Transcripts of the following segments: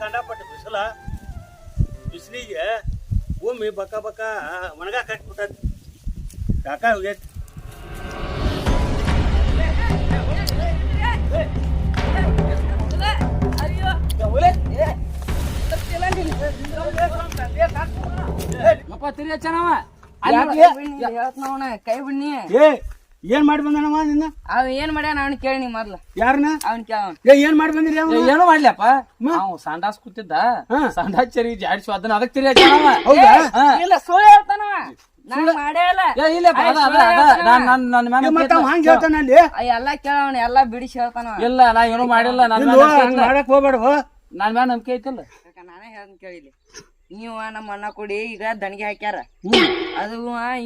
ಕಂಡಪಟ್ಟು ಬಿಸಿಲ ಬಿಸಿಲಿಗೆ ಭೂಮಿ ಬಕ್ಕ ಬಕ್ಕ ಒಣಗ ಕಟ್ಬಿಟ್ಟೈತಿ ಕಾಕ ಕೈ ಬಿಡ್ನಿ ಏನ್ ಮಾಡಿ ಬಂದನವ ನಿನ್ನ? ಅವ ಏನ್ ಮಾಡ್ಯಾನ ಅವ್ನ ಕೇಳಿ ನೀ ಮೊದ್ಲ. ಯಾರನ್ನ ಅವ್ನ ಏ ಏನ್ ಮಾಡಿ ಬಂದಿರಿ? ಏನು ಮಾಡ್ಲಪ್ಪ ನಾವು ಸಂಡಾಸ್ ಕೂತಿದ್ದ. ಸಂಡಾಸ್ ಚರಿ ಜಾಡ್ಸಿ ಅದನ್ನ ಅದಕ್ಕೆ ತಿರಿ. ಇಲ್ಲ ಸುಳ್ಳು ಹೇಳ್ತಾನವ. ನಾನ್ ಮಾಡೇ ಇಲ್ಲ. ನನ್ ನನ್ನ ಮ್ಯಾಲ ಏ, ಮತ್ತ ಅವ ಹಂಗ. ಹೇಳ್ತಾನ ಆ ಎಲ್ಲಾ ಕೇಳವನ್ ಎಲ್ಲಾ ಬಿಡಿಸಿ ಹೇಳ್ತಾನವ. ಇಲ್ಲ ನಾ ಏನು ಮಾಡಿಲ್ಲ. ನಾನು ಇಲ್ವೋ, ಮ್ಯಾಲ ಹಂಗ್ ಮಾಡಕ್ ಹೋಗ್ಬೇಡ ನನ್ ಮ್ಯಾಲ ನಂಬಿಕೆ ಐತಲ್ಲ? ಕಾಕ, ನಾನೇ ಹೇಳ್ತೀನಿ ಕೇಳಿಲಿ. ನೀವು ನಮ್ಮ ಅಣ್ಣ ಕೊಡಿ ಈಗ ದಣಿಗೆ ಹಾಕ್ಯಾರ. ಅದು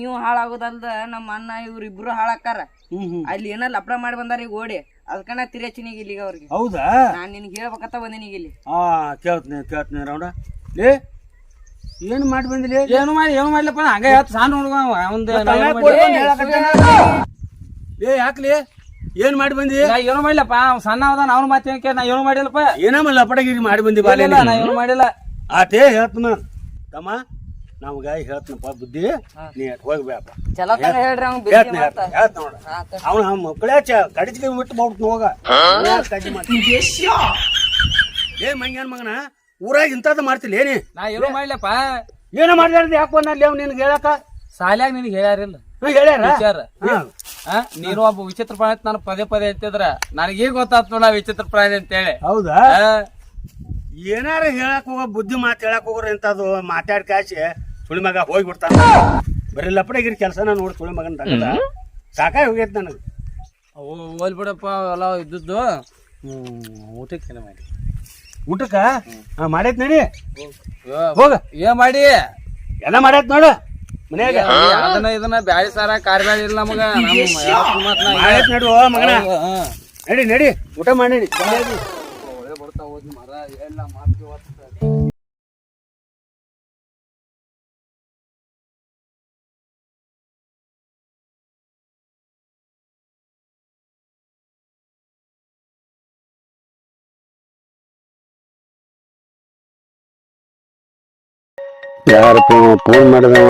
ಇವ್ ಹಾಳಾಗೋದಲ್ದ ನಮ್ಮ ಅಣ್ಣ ಇವ್ರ ಇಬ್ರು ಹಾಳಾಕಾರ ಹ್ಮ್ ಹ್ಮ್. ಅಲ್ಲಿ ಏನ ಲಪಡ ಮಾಡಿ ಬಂದಾರ ಈಗ ಓಡಿ. ಅದಕ್ಕನ ತಿರಚಿನಿ ಇಲ್ಲಿಗ ಅವ್ರಿಗೆ. ಹೌದಾ? ನಾನ್ ನಿನ್ಗೆ ಹೇಳ್ಬೇಕಂತ ಬಂದಿನಿ ಈಗ ಇಲ್ಲಿ. ಆ ಕೇಳ್ತೀನಿ ಕೇಳ್ತೀನಿ ರೌಡ. ಲೇ ಏನ್ ಮಾಡಿ ಬಂದಿಲ್ಲ ಏನು ಮಾಡಿ ಏನು ಮಾಡ್ಲಪ್ಪ? ಹಂಗ ಹೇಳ್ತ ಸಣ್ಣ ಹುಡುಗ ಒಂದು. ಏ ಯಾಕ್ಲಿ? ಏನ್ ಮಾಡಿ ಬಂದಿ? ನಾ ಏನು ಮಾಡಿಲ್ಲಪ್ಪ ಸಣ್ಣ ಅದ ಅವ್ನ ಮಾತು ಕೇಳ ನಾ ಏನು ಮಾಡಿಲ್ಲಪ್ಪ. ಏನಮ್ಮ ಲಪಟಗಿರಿ ಮಾಡಿ ಬಂದಿ ಬಾಲೆ ಇಲ್ಲ, ನಾ ಏನು ಮಾಡಿಲ್ಲ. ಆತೇ ಹೇಳ್ತನ. ತಮ್ಮ ನಮ್ಗ ಹೇಳ್ತನಪ್ಪ ಬುದ್ಧಿ ನೀ ಹೋಗ್ಬೇಕ ಚಲೋ ತನ ಹೇಳ್ರಿ ಅವ್ನ್ ಬಿಸಿ ಹೇಳ್ತೀನಿ ಮಾಡ್ತಾ ಹೇಳ್ತೀನಿ ನೋಡ. ಅವನ ಮಕ್ಕಳೇ ಚ ಕಡಿಚಿಗೆ ಬಿಟ್ಟು ಮಾಡ್ಬಿಟ್ಟು ಹೋಗ. ಕಡ್ಡಿ ಮಾಡ್ತೀನಿ. ಏ ಮಂಗ್ಯಾನ್ ಮಗನ ಊರಾಗ ಇಂಥದ್ದು ಮಾಡ್ತಿಲ್ಲ ಏನಿ? ನಾ ಏನು ಮಾಡ್ಲಪ್ಪ. ಏನೋ ಮಾಡ್ಲಾರ್ದು ಯಾಕೆ ಬಂದಲ್ಲಿ ಅವ್ನು ನಿನ್ಗೆ ಹೇಳಕ ಸಾಲ್ಯಾಗ ನಿನಗೆ ಹೇಳ್ಯಾರಿಲ್ಲ. ಹ್ಞೂ ಹೇಳ್ಯಾರ? ವಿಚಾರ. ನೀನು ಒಬ್ಬ ವಿಚಿತ್ರ ಪ್ರಾಣಿ ಅಂತ ನಾನು ಪದೇ ಪದೇ ಅಂತಿದ್ರ ನನಗೆ ಈಗ ಗೊತ್ತಾತ್ ನೋಡ ವಿಚಿತ್ರ ಪ್ರಾಣಿ ಅಂತೇಳಿ. ಹೌದಾ? ಏನಾರ ಹೇಳಕ್ ಹೋಗೋ ಬುದ್ಧಿ ಮಾತು ಹೇಳಕ್ ಹೋಗ್ರಿ ಇಂಥದ್ದು ಮಾತಾಡ್ ಕಾಸಿ ಸುಳಿ ಮಗ ಹೋಗ್ಬಿಡ್ತಾನ. ಬರೀ ಲಪಡಗಿರಿ ಕೆಲಸನ ನೋಡಿ ಸುಳಿ ಮಗನ ತಗದ ಸಾಕಾಗಿ ಹೋಗೈತೆ ನನಗೆ. ಅವು ಹೋಲ್ ಬಿಡಪ್ಪ ಎಲ್ಲ ಇದ್ದದ್ದು. ಹ್ಮ್ ಊಟಕ್ಕೆ ಏನು ಮಾಡಿ? ಊಟಕ್ಕ? ಹಾ ಮಾಡೈತ್ ನೋಡಿ. ಹೋಗ. ಏನ್ ಮಾಡಿ? ಎಲ್ಲ ಮಾಡೈತ್ ನೋಡು. ಮನ್ಯಾಗ? ಅದನ್ನ ಇದನ್ನ ಬ್ಯಾಳಿ ಸಾರ ಕಾರ್ ಬ್ಯಾಳಿ ಇಲ್ಲ ನಮಗ. ನಮ್ಮ ಯಾವತ್ತೂ ಮಾತ್ ನಾ ಮಾಡೈತ್ ನಡು ಮಗನ. ನಡಿ ನಡಿ. ಊಟ ಮಾಡಿ ನಡಿ. ಯಾರಪ್ಪ ಫೋನ್ ಮಾಡಿದವ?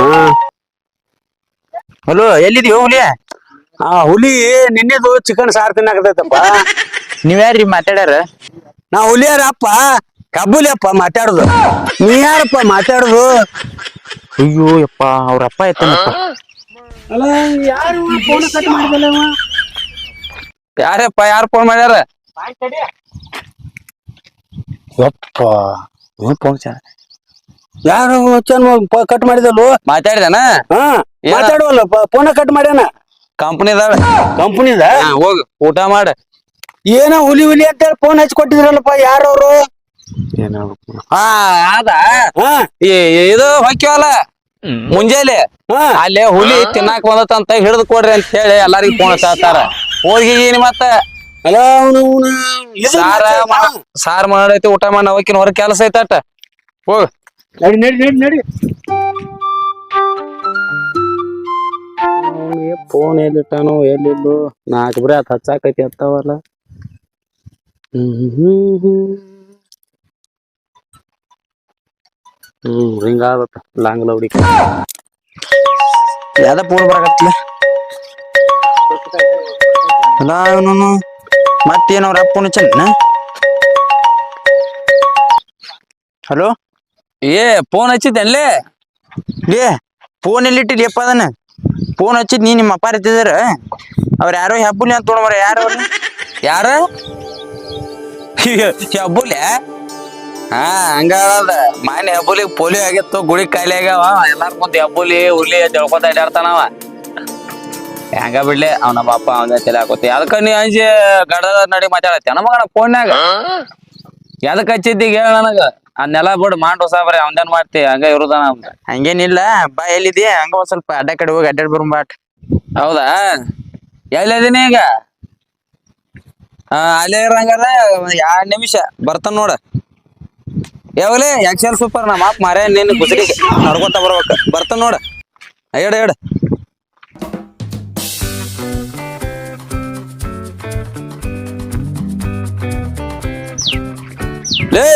ಹಲೋ ಎಲ್ಲಿದೀವಿ ಹುಲಿ? ಆ ಹುಲಿ ನಿನ್ನೆದು ಚಿಕನ್ ಸಾರು ತಿನ್ನಾಕತೈತಪ್ಪ ನೀವ್ಯಾರ್ರಿ ಮಾತಾಡ್ಯಾರ? ನಾ ಹುಲಿಯಾರಪ್ಪ ಕಬ್ಬುಲಿಯಪ್ಪ ಮಾತಾಡುದು. ನೀ ಯಾರಪ್ಪ ಮಾತಾಡುದು? ಅಯ್ಯೋ ಯಪ್ಪ ಅವ್ರ ಅಪ್ಪ ಎತ್ತನಪ್ಪ ಅಲ್ಲ ಯಾರು ಫೋನ್ ಕಟ್ ಮಾಡಿದಲ್ಲ ಯಾರಪ್ಪ ಯಾರು ಫೋನ್ ಮಾಡ್ಯಾರ? ಯಪ್ಪ ಯಾರು ಕಟ್ ಮಾಡಿದಲ್ವ ಮಾತಾಡಿದನ? ಹಾ ಏನ? ಮಾತಾಡುವಲ್ಲ ಫೋನ ಕಟ್ ಮಾಡ್ಯಾನ? ಕಂಪನಿದಾಳ ಕಂಪನಿದ ಹೋಗು ಊಟ ಮಾಡ. ಏನೋ ಹುಲಿ ಹುಲಿ ಅಂತ ಹೇಳಿ ಫೋನ್ ಹಚ್ಚಿ ಕೊಟ್ಟಿದ್ರಲ್ಲಪ್ಪ ಯಾರವ್ರು ಹಾ ಅದ ಇದು ಹೊಕ್ಕಿವಲ್ಲ? ಮುಂಜಾನೆ. ಅಲ್ಲೇ ಹುಲಿ ತಿನ್ನಾಕ ಬಂದತಂತ ಹಿಡಿದು ಕೊಡ್ರಿ ಅಂತ ಹೇಳಿ ಎಲ್ಲಾರಿಗೂ ಫೋನ್ ಹಚ್ಚಾತಾರ. ಹೋಗಿ ಮತ್ತ. ಅಲ್ಲ ಅವನು ಸಾರ ಮಾಡ- ಸಾರ್ ಮಾಡೈತಿ ಊಟ ಮಾಡಿ ಹೊಕ್ಕಿನ ಹೊರ ಕೆಲಸ ಐತಟ ಹೋಗ್. ನಡಿ ನಡಿ ನಡಿ ನಡಿ. ಫೋನ್ ಎಲ್ಲಿಟ್ಟಾನೋ ಎಲ್ಲಿದ್ದು ನಾಲ್ಕು ಬರೀ ಅದು ಹಚ್ಚಾಕೈತಿ ಅತ್ತಾವಲ್ಲ ಹ್ಮ್ ಹಿಂಗ ಆಗತ್ತ ಲಾಂಗ್ ಲೌಡಿ ಯಾವ್ದ ಫೋನ್ ಬರಾಕತ್ತಿಲ್ಲ ಅಲ್ಲ ಇವನು ಮತ್ತೇನ ಅವ್ರ ಅಪ್ಪ ಫೋನ್ ಹಚ್ಚನ ಹಲೋ? ಏ ಫೋನ್ ಹಚ್ಚಿದ್ದಲ್ಲೇ ಏ ಫೋನ್ ಎಲ್ಲಿಟ್ಟಿದ್ಯಪ್ಪ ಅದನ್ನ? ಫೋನ್ ಹಚ್ಚಿದ್ ನೀ ನಿಮ್ಮ ಅಪ್ಪ ಎತ್ತಿದಾರ ಅವ್ರ ಯಾರೋ ಹೆಬ್ಬುಲಿ ಅಂತ ತೊಗೊಂಡ್ಬರ ಯಾರು ಅವ್ರು? ಯಾರ? ಹೆಬ್ಬುಲಿ? ಹಾ ಹಂಗ ಮಾನ್ಯ ಹೆಬ್ಬುಲಿ ಪೋಲಿಯೋ ಆಗಿತ್ತು ಗುಳಿ ಕಾಯಿಲೆ ಆಗ್ಯಾವ. ಎಲ್ಲಾರ ಮುಂದೆ ಹೆಬ್ಬುಲಿ ಹುಲಿ ಅಂತ ಹೇಳ್ಕೊತ ಅಡ್ಯಾಡ್ತಾನವ ಹೆಂಗ ಬಿಡ್ಲಿ ಅವ್ ನಮ್ಮ ಅಪ್ಪ ಅವನ ತಲೆ ಹಾಕೋತಿ. ಅದಕ್ಕ ನೀ ಅಂಜಿ ಗಡದ ನಡಿ ಮಾತಾಡತ್ತಿ ಮಗನ ಫೋನ್ಯಾಗ ಎದಕ್ ಹಚ್ಚಿದ್ದಿ ಹೇಳ ನನಗ? ಅದನ್ನೆಲ್ಲ ಬಿಡು ಹೊಸ ಸಾಬ್ರೆ ಅವನ್ದೇನ್ ಮಾಡ್ತಿ? ಹಂಗ ಇರುದಾನ ಅವ್ನ. ಹಂಗೇನಿಲ್ಲ ಬಾ ಎಲ್ಲಿದಿ ಹಂಗ ಒಂದ್ ಸ್ವಲ್ಪ ಅಡ್ಡ ಕಡೆ ಹೋಗಿ ಅಡ್ಡಾಡ್ ಬರೋಣ ಬಾಟ್ ಹೌದಾ? ಎಲ್ಲಿದೀನಿ ಈಗ? ಆ, ಅಲ್ಲೇ ಇರಂಗಾರ ಎರಡ್ ನಿಮಿಷ. ಬರ್ತಾನ ನೋಡ. ಯಾವಲೇ ಎಕ್ಸೆಲ್ ಸೂಪರ್ ನಮ್ಮ ಮಾತ್ ಮಾರ್ಯ ನಿನ್ ಗುಜರಿಗೆ ನಡ್ಕೊತ ಬರ್ಬೇಕ. ಬರ್ತಾನ ನೋಡ. ಹೇಳ ಹೇಳ ಲೇ!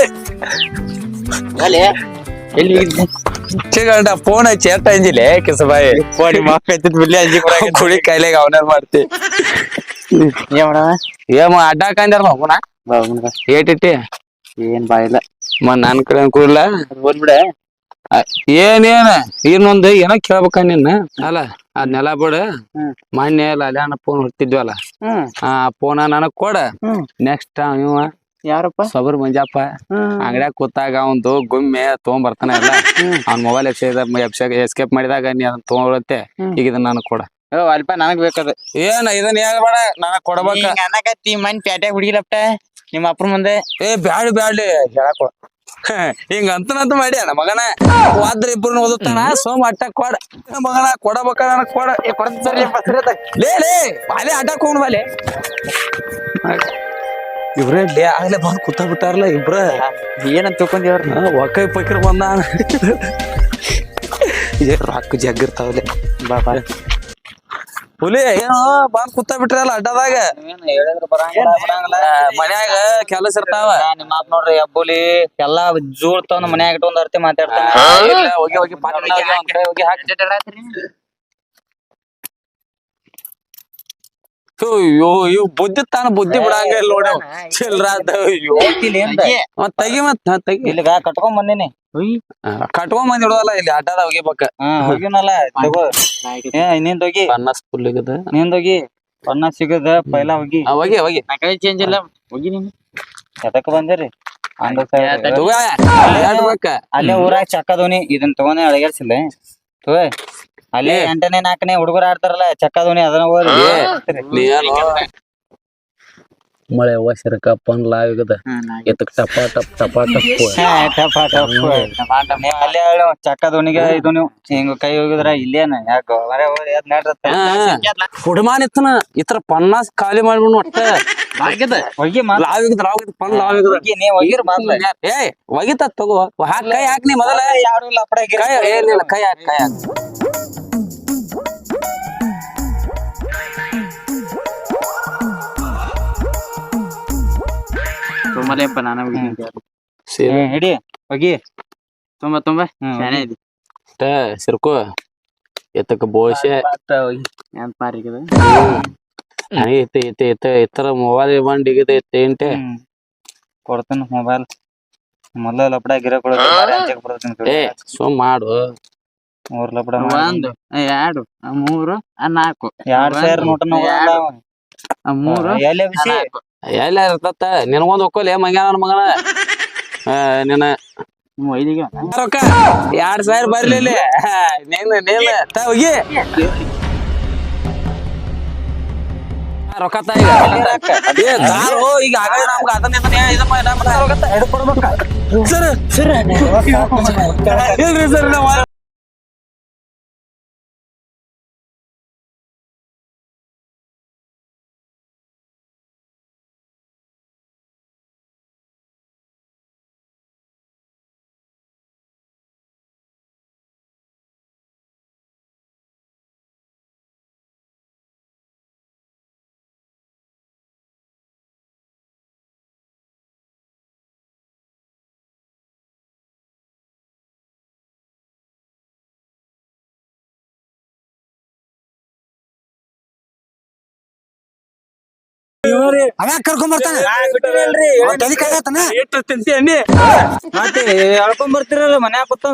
ಚಿಗಂಡ ಫೋನ್ ಹಚ್ಚಿ ಎಟ್ಟ ಅಂಜಿಲೆ ಕಿಸಬಾಯಿ? ಫೋನ್ ಬಿಡ್ಲಿ ಅಂಜಿ ಕುಡಿ ಕಾಯಿಲೆಗೆ ಅವನ ಮಾಡ್ತಿ ಏಮ ಅಡ್ಡಾಕ ಅಂದಾರ ಹೋಗೋಣ ಏಟಿಟ್ಟಿ ಏನ್ ಬಾಯಿಲ್ಲ ಮ ನನ್ ಕಡೆ ಕೂಡ್ಲ ಹೋಗ್ಬಿಡ ಏನೇನ ಇನ್ನೊಂದು ಏನೋ ಕೇಳ್ಬೇಕ ನಿನ್ನ? ಅಲ್ಲ ನೆಲ ಬಿಡ. ಮೊನ್ನೆ ಅಲ್ಲ ಅಲ್ಲ ಫೋನ್ ಹೊಡ್ತಿದ್ವಲ್ಲ? ಆ ಫೋನ ನನಗ್ ಕೊಡ. ನೆಕ್ಸ್ಟ್ ಇವ. ಯಾರಪ್ಪ? ಸಬರ್ ಮಂಜಪ್ಪ. ಅಂಗಡ್ಯಾಗ ಕೂತಾಗ ಅವಂದು ಗುಮ್ಮೆ ತಗೊಂಡ್ ಬರ್ತಾನ ಎಲ್ಲ ಅವ್ನ ಮೊಬೈಲ್ ಎಸ್ಕೇಪ್ ಮಾಡಿದಾಗ ನೀ ಅದನ್ನ ತಗೊಳತ್ತೆ ಈಗ ಇದನ್ನ ನಾನು ಕೊಡ. ಅಲ್ಪ ನನಗ್ ಬೇಕದ ಏನ ಇದನ್ನ ಹೇಳ್ಬೇಡ ನನಗ್ ಕೊಡ್ಬೇಕ. ಅನ್ನಕತ್ತಿ ಮನ್ ಪ್ಯಾಟ್ಯಾಗ ಹುಡುಗಿಲಪ್ಪ ನಿಮ್ಮ ಅಪ್ರ ಮುಂದೆ. ಏ ಬ್ಯಾಡ್ ಬ್ಯಾಡ್ಲಿ ಹೇಳಕ್ ಹಿಂಗ. ಅಂತನಂತ ಮಾಡಿ ಅಣ್ಣ ಮಗನ. ವಾದ್ರ ಇಬ್ರು ಓದುತ್ತಾನ ಸೋಮ ಅಟ್ಟ ಕೊಡ. ಮಗನ ಕೊಡಬೇಕ ನನಗ್ ಕೊಡ. ಲೇ ಲೇ ಬಾಲೆ ಅಡ್ಡಕ್ ಬಾಲೆ. ಇವ್ರೇ ಲೇ ಆಗ್ಲೇ ಬಂದ್ ಕೂತ ಬಿಟ್ಟಾರಲ್ಲ ಇಬ್ರ? ಏನಂತ ತಿಳ್ಕೊಂಡಿವ್ರ ಒಕ್ಕೈ ಪಕ್ರ ಬಂದ ರಾಕ್ ರೊಕ್ಕ ಜಗ್ಗಿರ್ತಾವಲೆ ಬಾ ಬಾ. ಹುಲಿ ಏನೋ ಬಂದ್ ಕೂತ ಬಿಟ್ರಲ್ಲ ಅಡ್ಡದಾಗ ಹೇಳಿದ್ರ ಬರಂಗಿಲ್ಲ ಆ, ಮನ್ಯಾಗ ಕೆಲಸ ಇರ್ತಾವ. ನಿಮ್ಮ ಮಾತ್ ನೋಡ್ರಿ ಅಬ್ಬುಲಿ. ಎಲ್ಲಾ ಜೂಳ್ ತಗೊಂಡ್ ಮನ್ಯಾಗ ಇಟ್ಕೊಂಡ್ ಅರ್ತಿ ಮಾತಾಡ್ತಾನೆ. ಇಲ್ಲ, ಹೋಗಿ ಹೋಗಿ ಹೋಗಿ ಹಾಕಿ. ಅಯ್ಯೋ ಇವ್ ಬುದ್ಧಿ ತಾನ ಬುದ್ಧಿ ಬಿಡಂಗ ಇಲ್ಲ ನೋಡಿ ಚಿಲ್ರ ಅಯ್ಯೋ ಮತ್ ತೆಗಿ ಮತ್ ತೆಗಿ ಇಲ್ಲಿಗ ಕಟ್ಕೊಂಡ್ ಬಂದಿನಿ ಕಟ್ಕೊಂಡ್ ಬಂದ್ ಇಡೋದಲ್ಲ ಇಲ್ಲಿ ಅಡ್ಡದ ಹೋಗಿಬೇಕ ಹಾ ಹೋಗಿನಲ್ಲ ತಗೋ ನಿಂದ ಹೋಗಿ ಪನ್ನಾಸ್ ಫುಲ್ನಿಂದ ಹೋಗಿ ಬಣ್ಣ ಸಿಗದ ಪೈಲ ಹೋಗಿ ಹೋಗಿ ಹೋಗಿ ಚೇಂಜ್ ಇಲ್ಲ ಹೋಗಿ ನೀನು ಎದಕ್ ಬಂದಿರಿ ಅಲ್ಲೇ ಊರಾಗ ಚಕ್ಕದೋನಿ ಇದನ್ನ ತಗೊಂಡೆ ಅಳಗ್ಯಾಡ್ಸಿಲ್ಲ ತಗೋ ಅಲ್ಲೇ ಎಂಟನೇ ನಾಲ್ಕನೇ ಹುಡುಗರು ಆಡ್ತಾರಲ್ಲ ಚಕ್ಕದೋನಿ ಅದನ್ನ ಓದಿ. ಮಳೆ ಹೊಸರ ಪನ್ ಲಾವಿಗದ ಎತ್ತಕ್ ಟಪ ಟಪ್ ಟಪ ಟಪ್ ಟಪ ಟಪ್. ಅಲ್ಲೇ ಹೇಳು ಚಕ್ಕದೋನಿಗೆ ಇದು ನೀವು. ಹಿಂಗ ಕೈ ಹೋಗಿದ್ರ ಇಲ್ಲೇನ? ಯಾಕೋ? ಬರೇ ಹೋಗಿ ಎದ್ ನಡ್ರತ್ತ? ಇತ್ತನ ಇತರ ಪನ್ನಾಸ್ ಖಾಲಿ ಮಾಡ್ಬಿಡ್ ಒಟ್ಟ. ಒಗಿತ ತಗೋ. ಹಾಕ್ ಕೈ ಹಾಕ್ ನೀ ಮೊದಲ. ಯಾರು ಇಲ್ಲ ಕೈ ಏನಿಲ್ಲ ಕೈ ಹಾಕ್ ಕೈ ಹಾಕ್. ತುಂಬಲೇಪ್ಪ ನಾನು ಹಿಡಿ ಹೋಗಿ. ತುಂಬಾ ತುಂಬಾ. ಶಾನೆ ಇದೆ ಅಷ್ಟ ಸಿರ್ಕೋ. ಎತ್ತಕ ಬೋಸೆ. ಎಂತ ಮಾರಿಗದ? ನನಗೆ ಇತ್ತ ಇತ್ತ ಇತ್ತ ಇತರ ಮೊಬೈಲ್ ಬಂದ್ ಇಗದ ಇತ್ತ ಏಂಟೆ ಕೊಡ್ತೀನಿ ಮೊಬೈಲ್ ಮೊದಲ ಲಪಡ ಗಿರ ಕೊಡೋದು ಅಂಚೆಗೆ ಏ ಕೊಡ್ತೀನಿ ಸುಮ್ ಮಾಡು. ಮೂರ್ ಲಪಡ ಒಂದು ಎರಡು ಮೂರು ಆ ನಾಲ್ಕು. ಎರಡು ಸಾವಿರ ನೋಟ ಮೂರು ಎಲ್ಲಿ ಬಿಸಿ? ಎಲ್ಲ ಇರ್ತತ್ತ ನಿನಗೊಂದ್ ಒಕ್ಕೋಲಿ ಮಂಗ್ಯಾನ ನನ್ ಮಗನ ನಿನ್ನ ರೊಕ್ಕ ಎರಡ್ ಸಾವಿರ ಬರ್ಲಿಲ್ಲ ನೀನು ನೀನ್ ತಾ ಹೋಗಿ ರೊಕ್ಕ ತಾ ಈಗ ಸರ್ ದಾರು ಇಲ್ರಿ ಸರ್ ನಾವ್ ಅವ ಕರ್ಕೊಂಡ್ ಬರ್ತಾನೆ? ತಲೆ ಕಾಗತ್ತಾನ ಎಷ್ಟು ತಿಂತಿ ಅನ್ನಿ ಮತ್ತೆ ಹೇಳ್ಕೊಂಡ್ ಬರ್ತಿರಲ್ಲ ಮನ್ಯಾಗ ಕೂತ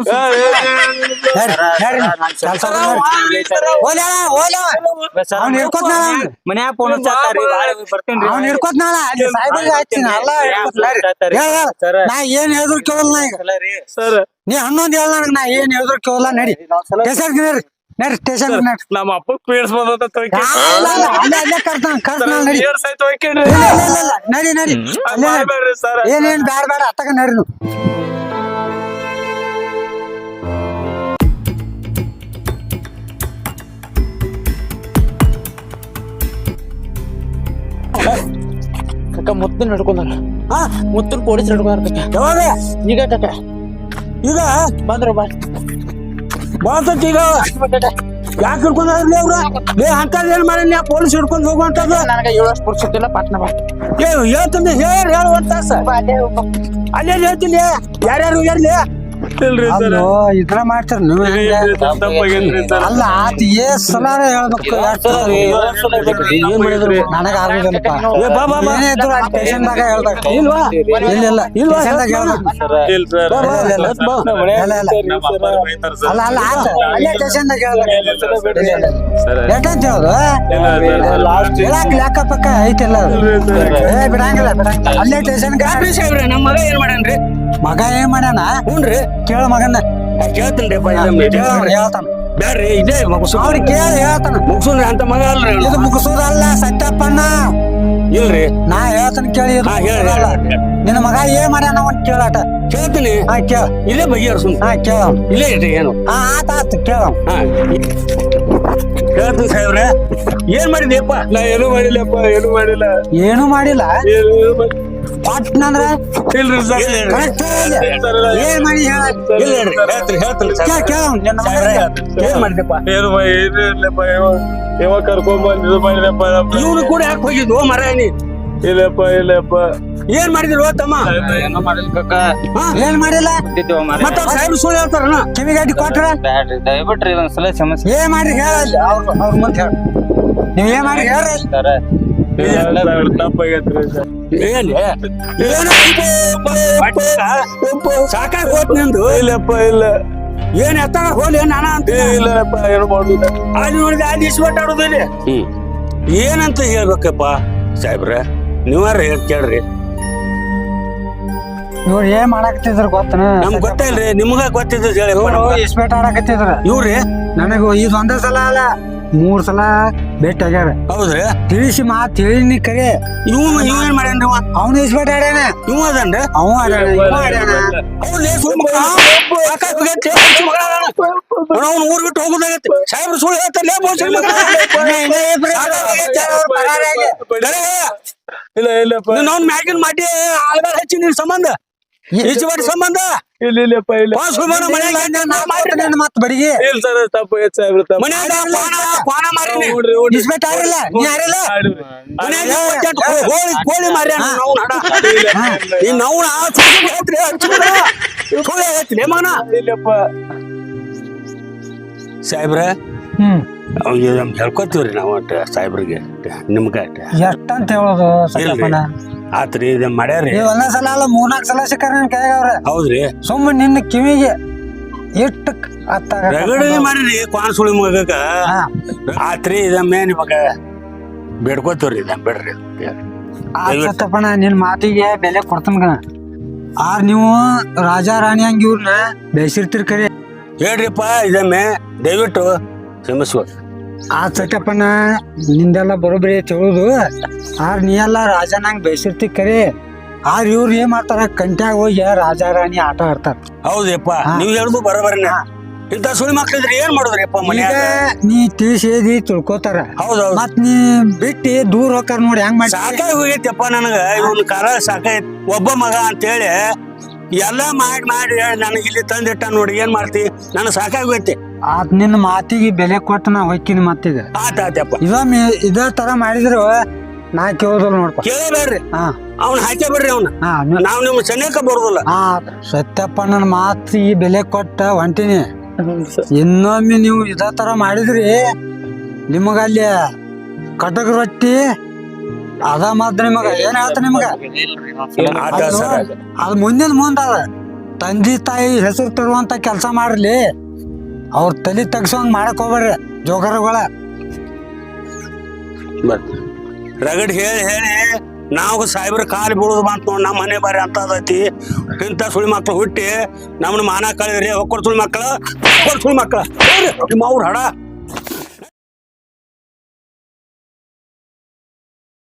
ಅವ್ನ ಹಿಡ್ಕೊತ್ನಾಳ ಮನ್ಯಾಗ ಫೋನ್ ಹಚ್ಚಾತಾರಿ ಬರ್ತೀನಿ ಅವ್ನ ಹಿಡ್ಕೊತ್ನಾಳ ಅಲ್ಲಿ. ಸಾಯ್ಬರ್ಗೆ ಹಚ್ಚಿನ ಅಲ್ಲ ಹಿಡ್ಕೊತ್ಲಾರಿ. ಹೇಳ್ ಹೇಳ್. ನಾ ಏನ್ ಹೇಳಿದ್ರು ಕೇಳಲ್ಲ ಈಗ. ಸರ್. ನೀ ಹನ್ನೊಂದ್ ಹೇಳ ನನಗ್ ನಾ ಏನ್ ಹೇಳಿದ್ರು ಕೇಳಲ್ಲ ನಡಿ. ಕೆಸರ್ ನಡಿ ನಡಿ ಸ್ಟೇಷನ್ ನಡಿ. ನಮ್ಮ ಅಪ್ಪ ಪೀಡ್ಸ್ ಬಂದದ ಇಲ್ಲ, ಅಲ್ಲೇ ಅಲ್ಲೇ ಕರ್ತಾನ ಕರ್ತಾನ ನಡಿ. ಇಲ್ಲ, ಇಲ್ಲ, ಇಲ್ಲ, ಇಲ್ಲ, ನಡಿ ನಡಿ. ಅಲ್ಲೇ ಸರ್ ಏನೇನ್ ಬ್ಯಾಡ ಬ್ಯಾಡ ಅತ್ತಗ ನಡಿ ನೀವು. ಕಕ್ಕ ಮುತ್ತಿನ ಹಿಡ್ಕೊಂಡಾರ ಹಾ ಮುತ್ತಿನ ಪೊಲೀಸ್ ಹಿಡ್ಕೊಂಡಾರ ಕಕ್ಕ ಯಾವಾಗ? ಈಗ ಕಕ್ಕ ಈಗ? ಬಂದ್ರ ಬಾ. ಬಾಳ್ತೈತಿ ಈಗ ಯಾಕೆ ಹಿಡ್ಕೊಂಡ್ ಅವ್ರ? ಲೇ ಅಂತದ್ ಏನ್ ಮಾಡಿ ಪೊಲೀಸ್ ಹಿಡ್ಕೊಂಡ್ ಹೋಗುವಂತದ್ದು ನನಗೆ ಏಳು ವರ್ಷ ಪುರ್ಸತ್ತಿಲ್ಲ ಪಟ್ನ ಏ ಹೇಳ್ತೀನಿ ಹೇಳಿ ಹೇಳು ಒಂದ್ ತಾಸ. ಅಲ್ಲೇ ಹೇಳ್ತೀನಿ? ಯಾರ್ಯಾರು ಹೋಗ್ಯಾರ್ಲಿ ಇದ್ರ ಮಾಡ್ತಾರ. ನೀವು ಅಲ್ಲ ಆತ ಸಲ ಹೇಳ್ಬೇಕು ಏನ್ ಮಾಡಿದ್ರು? ನನಗ ಆಗುದಿಲ್ಲಪ್ಪ. ಏ ಬಾ ಬಾ ಬಾ. ಏನೇ ಇದ್ರು ಹೇಳ್ಬೇಕು. ಇಲ್ವಾ? ಇಲ್ಲ ಇಲ್ಲ. ಹೇಳ್ಬೇಕು. ಇಲ್ಲ, ಇಲ್ಲ. ಇಲ್ಲ. ಅಲ್ಲ ಅಲ್ಲ ಆತ ಅಲ್ಲೇ ಹೇಳ್ಬೇಕು. ಎಷ್ಟಂತ ಹೇಳೋದು? ಹೇಳಕ್ ಲೆಕ್ಕ ಪಕ್ಕ ಐತಿಲ್ಲ ಏ ಬಿಡಂಗಿಲ್ಲ ಬಿಡಂಗಿಲ್ಲ. ಅಲ್ಲೇ ಟೇಷನ್ ನಮ್ಮ ಮಗ ಏನ್ ಮಾಡ್ಯಾನ್ರಿ? ಮಗ ಏನ್ ಮಾಡ್ಯಾನ? ಹ್ಞೂನ್ರಿ ಕೇಳ ಮಗನ ಕೇಳ್ತೀನಿ ಹೇಳ್ತಾನ. ಬ್ಯಾಡ್ರಿ ಇದೇ ಮುಗಿಸು ಅವ್ರಿಗೆ ಕೇಳಿ ಹೇಳ್ತಾನ. ಮುಗಿಸೋದ್ರಿ ಅಂತ ಮಗ ಅಲ್ರಿ. ಇದು ಮುಗಿಸೋದಲ್ಲ ಇಲ್ರಿ. ನಾ ಹೇಳ್ತಾನ ಕೇಳಿ ನಿನ್ನ ಮಗ ಏನ್ ಮಾಡ್ಯಾನ ಅವನ್ ಕೇಳಾಟ? ಕೇಳ್ತೀನಿ. ಹಾ ಕೇಳ. ಇಲ್ಲೇ ಬಗೆಹರಿಸು. ಹಾ ಕೇಳ. ಇಲ್ಲೇ ಇಟ್ರಿ ಏನು? ಹಾ ಆತ ಆತ ಕೇಳ. ಹಾ. ಹೇಳ್ತೀನಿ ಸಾಹೇಬ್ರೆ. ಏನ್ ಮಾಡಿದ್ಯಪ್ಪ? ನಾ ಏನು ಮಾಡಿಲ್ಲಪ್ಪ ಏನು ಮಾಡಿಲ್ಲ? ಏನು ಮಾಡಿಲ್ಲ. ಕರೆಕ್ಟ್ ಏನ್ ಮಾಡಿ ಹೇಳ? ಇಲ್ಲ ಕೇಳ ಕೇಳ ನಿನ್ನ. ಏನ್ ಮಾಡಿದಪ್ಪ ಕರ್ಕೊಂಡ್ ಮಾಡಿದಪ್ಪ ಇವನು ಕೂಡ ಯಾಕೆ ಇಲ್ಲಪ್ಪ ಇಲ್ಲಪ್ಪ ಏನ್ ಮಾಡಿದ್ರು ತಮ್ಮ? ಏನೋ ಮಾಡಿಲ್ಲ ಕಕ್ಕ ಹಾ? ಏನ್ ಮಾಡಿಲ್ಲ. ಮತ್ತ ಅವ್ರ ಸುಳ್ಳು ಕೊಟ್ರ? ಬ್ಯಾಡ್ರಿ ದಯವಿಟ್ರಿ ಇದೊಂದ್ಸಲ ಸಮಸ್ಯೆ ಏನ್ ಮಾಡಿ ಹೇಳ ಅವ್ರ ಅವ್ರ ಮುಂದೆ ಹೇಳ. ನೀವ್ ಹೇಳ್ರಿ ಏನ್ ಸಾಕಾಗಿ ಹೋತ್ ನಿಂದು ಇಲ್ಲಪ್ಪ ಇಲ್ಲ ಏನ್ ಎತ್ತಾಗ ಹೋಲಿ ನಾನ ಅಂತ ಇಲ್ಲಪ್ಪ ಏನು ಮಾಡುದಿಲ್ಲ ಅಲ್ಲಿ ನೋಡಿದ್ರೆ ಅಲ್ಲಿ ಇಸ್ಬಟ್ಟಾಡೋದಿಲ್ಲ ಹ್ಮ್ ಏನಂತ ಹೇಳ್ಬೇಕಪ್ಪ ಸಾಹೇಬ್ರ ನೀವಾರ ಕೇಳ್ರಿ ಇವ್ರು ಏನ್ ಮಾಡಾಕತ್ತಿದ್ರ ಗೊತ್ತನ ನಮ್ಗ್ ಗೊತ್ತಿಲ್ರಿ ನಿಮ್ಗ ಗೊತ್ತಿದ್ರು ಹೇಳಿ ಇಸ್ಪೇಟ್ ಆಡಾಕತ್ತಿದ್ರ ಇವ್ರಿ ನನಗ ಇದು ಒಂದೇ ಸಲ ಅಲ್ಲ ಮೂರ್ ಸಲ ಭೇಟಿ ಆಗ್ಯಾರ ಹೌದ್ರಿ ತಿಳಿಸಿ ಮಾತ್ ಹೇಳಿನಿ ಕರೆ ಇವ್ ಇವ್ ಏನ್ ಮಾಡ್ಯಾನ್ರಿ ಅವನ ಅವನು ಇಸ್ಪೇಟ್ ಆಡ್ಯಾನ ಇವ ಅದನ್ರಿ ಅವ ಆಡ್ಯಾನ ಇವ ಆಡ್ಯಾನ ಅವ್ನೇ ಊರ್ ಬಿಟ್ಟು ಹೋಗುದಾಗೈತಿ ಸಾಹೇಬ್ರು ಸುಳ್ಳು ಹೇಳ್ತಾರೆ. ಇಲ್ಲ ಇಲ್ಲಪ್ಪ ನೀನ್ ಅವ್ನ್ ಮ್ಯಾಗಿನ ಮಾಡಿ ಆಳ್ಗಾಲ್ ಹಚ್ಚಿ ನಿನ್ ಸಂಬಂಧ ಈಚೆ ಬಾರಿ ಸಂಬಂಧ ಇಲ್ಲ ಇಲ್ಲಪ್ಪ ಇಲ್ಲ. ಮತ್ ಬಡಿಗೆ. ಇಲ್ಲ ಸರ್ ತಪ್ಪು ಐತ್ ಸಾಹೇಬ್ರ ತಪ್ಪು. ಕೋಳಿ ನಾವು ಮಗನ? ಇಲ್ಲಪ್ಪ. ಸಾಹೇಬ್ರ ಹ್ಮ್. ಹೇಳ್ಕೊತೀವ್ರಿ ನಾವು ಸಾಹೇಬ್ರಿಗೆ. ನಿಮ್ಗೆ. ಎಷ್ಟಂತ ಹೇಳೋದು ಆತ್ರಿ ಇದು ಮಾಡ್ಯಾರಿ ಈ ಒಂದೇ ಸಲ ಅಲ್ಲ ಮೂರ್ನಾಲ್ಕು ಸಲ ಸಿಕ್ಕಾರ ನನ್ ಕೈಯಾಗ ಅವ್ರ. ಹೌದ್ರಿ. ಸುಮ್ಮನೆ ನಿನ್ನ ಕಿವಿಗೆ ಎಷ್ಟು ಅತ್ತಾಗ ರಗಡಿ ಮಾಡಿರಿ ಕ್ವಾನ್ ಸುಳಿ ಮಗಕ್ಕ ಹಾ. ಆತ್ರಿ ಇದಮ್ಮೆ ನಿಮಗ ಬೇಡ್ಕೋತೀವ್ರಿ ಇದನ್ನ ಬಿಡ್ರಿ. ಸತ್ತಪ್ಪನ ನಿನ್ ಮಾತಿಗೆ ಬೆಲೆ ಕೊಡ್ತನ್ಗ ಆರ್ ನೀವು ರಾಜಾ ರಾಣಿ ಹಂಗ ಇವ್ರನ್ನ ಬೇಯಿಸಿರ್ತೀರಿ ಕರೆ. ಹೇಳ್ರಿಪ್ಪ ಇದಮ್ಮೆ ದಯವಿಟ್ಟು ಕ್ಷಮಿಸ್ಬೇಕು. ಆ ಸತ್ಯಪ್ಪನ ನಿಂದೆಲ್ಲ ಬರೋಬ್ಬರಿ ತಿಳಿದು ಆರ್ ನೀ ಎಲ್ಲ ರಾಜನಂಗ್ ಬೈಸಿರ್ತಿ ಕರೆ. ಆರ್ ಇವ್ರು ಏನ್ ಮಾಡ್ತಾರ? ಕಂಟ್ಯಾಗ ಹೋಗಿ ರಾಜಾ ರಾಣಿ ಆಟ ಆಡ್ತಾರ. ಹೌದಪ್ಪ ನೀವು ಹೇಳುದು ಬರೋಬರಿನ. ಇಂಥ ಸುಳಿ ಮಕ್ಳಿದ್ರೆ ಏನ್ ಮಾಡುದ್ರಿಪ್ಪ ಈಗ ಮನ್ಯಾಗ ನೀ ತಿಳಿಸಿ ತಿಳ್ಕೊತಾರ. ಹೌದು ಮತ್ ನೀ ಬಿಟ್ಟು ದೂರ ಹೋಗ್ತಾರ ನೋಡಿ ಹೆಂಗ್ ಮಾಡಿ ಸಾಕಾಗಿ ಹೋಗೈತಪ್ಪ ನನಗ. ಇವನ್ ಕಾಲ ಸಾಕಾಯ್ತು. ಒಬ್ಬ ಮಗ ಅಂತೇಳಿ ಎಲ್ಲ ಮಾಡಿ ಮಾಡಿ ನನಗೆ ಇಲ್ಲಿ ತಂದಿಟ್ಟ ನೋಡಿ ಏನ್ ಮಾಡ್ತಿ? ನನಗೆ ಸಾಕಾಗಿ ಹೋಗೈತಿ. ಆತ್ ನಿನ್ನ ಮಾತಿಗೆ ಬೆಲೆ ಕೊಟ್ಟು ನಾ ಹೊಕ್ಕಿನ ಮತ್ತೀಗ. ಆತ ಆತಪ್ಪ ಇದ ತರ ಮಾಡಿದ್ರು ನಾ ಕೇಳೋದಿಲ್ಲ ನೋಡ್ಪ ಕೇಳಬೇಡ್ರಿ. ಹಾ. ಅವ್ನ ಹಾಕೇ ಬಿಡ್ರಿ ಅವ್ನ. ಹಾ ನೀವ್- ನಾವ್ ನಿಮ್ ಸನೇಕ ಬರುದಿಲ್ಲ. ಹಾ ಸತ್ಯಪ್ಪ ನನ್ನ ಮಾತಿಗೆ ಬೆಲೆ ಕೊಟ್ಟ ಹೊಂಟಿನಿ. ಇನ್ನೊಮ್ಮೆ ನೀವು ಇದೇ ತರ ಮಾಡಿದ್ರಿ ನಿಮಗಲ್ಲಿ ಕಟಕ ರೊಟ್ಟಿ ಅದ ಮಾತ್ರ ನಿಮಗ. ಏನ್ ಹೇಳ್ತ ನಿಮಗ? ಆತ ಅದು ಸರ್. ಅದು ಮುಂದಿನ ಮುಂದ ಅದ. ತಂದೆ ತಾಯಿ ಹೆಸರು ತರುವಂತ ಕೆಲಸ ಮಾಡ್ಲಿ. ಅವ್ರ ತಲೆ ತಗ್ಸೋಂಗ್ ಮಾಡಕ್ ಹೋಗ್ಬೇಡ್ರಿ, ಜೋಕರಗಳ. ರಗಡ್ ಹೇಳಿ ಹೇಳಿ, ನಾವು ಸಾಹೇಬ್ರ ಕಾಲು ಬೀಳೋದು ಬಂತ ನೋಡ್ ನಮ್ಮ ಮನೆ ಬಾರಿ ಅಂತ ಅದೈತಿ. ಇಂಥ ಸುಳಿ ಮಕ್ಳು ಹುಟ್ಟಿ ನಮ್ಮನ್ನ ಮಾನ ಕಳಿದ್ರಿ ಹೊಕ್ಕರ್ ಸುಳಿ ಮಕ್ಳ ಹೊಕ್ಕರ್ ಸುಳಿ ಮಕ್ಳ ನಿಮ್ಮ ಅವ್ರ ಹಡ.